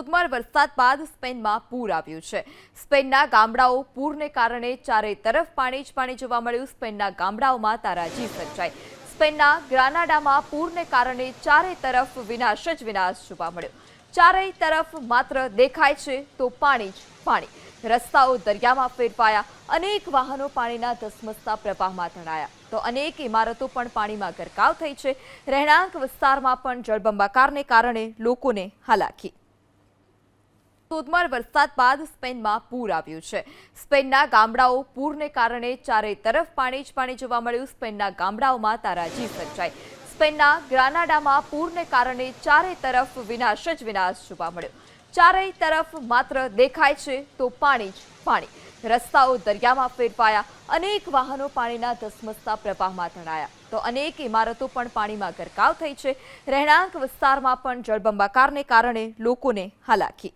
ધોધમાર વરસાદ બાદ સ્પેનમાં પૂર આવ્યું છે. સ્પેનના ગામડાઓ પૂરને કારણે ચારે તરફ પાણી જ પાણી જોવા મળ્યું. સ્પેનના ગામડાઓમાં તારાજી સર્જાઈ. સ્પેનના ગ્રાનાડામાં પૂરને કારણે ચારે તરફ વિનાશ જ વિનાશ જોવા મળ્યો. ચારેય તરફ માત્ર દેખાય છે તો પાણી જ પાણી. રસ્તાઓ દરિયામાં ફેરવાયા. અનેક વાહનો પાણીના ધસમસતા પ્રવાહમાં તણાયા. તો અનેક ઇમારતો પણ પાણીમાં ગરકાવ થઈ છે. રહેણાંક વિસ્તારમાં પણ જળબંબાકારને કારણે લોકોને હાલાકી. ધોધમાર વરસાદ બાદ સ્પેનમાં પૂર આવ્યું છે. સ્પેનના ગામડાઓ પૂરને કારણે ચારે તરફ પાણી જ પાણી જોવા મળ્યું. સ્પેનના ગામડાઓમાં તારાજી સર્જાઈ. સ્પેનના ગ્રાનાડામાં પૂરને કારણે ચારે તરફ વિનાશ જ વિનાશ જોવા મળ્યો. ચારેય તરફ માત્ર દેખાય છે તો પાણી જ પાણી. રસ્તાઓ દરિયામાં ફેરવાયા. અનેક વાહનો પાણીના ધસમસતા પ્રવાહમાં તણાયા. તો અનેક ઇમારતો પણ પાણીમાં ગરકાવ થઈ છે. રહેણાંક વિસ્તારમાં પણ જળબંબાકારને કારણે લોકોને હાલાકી.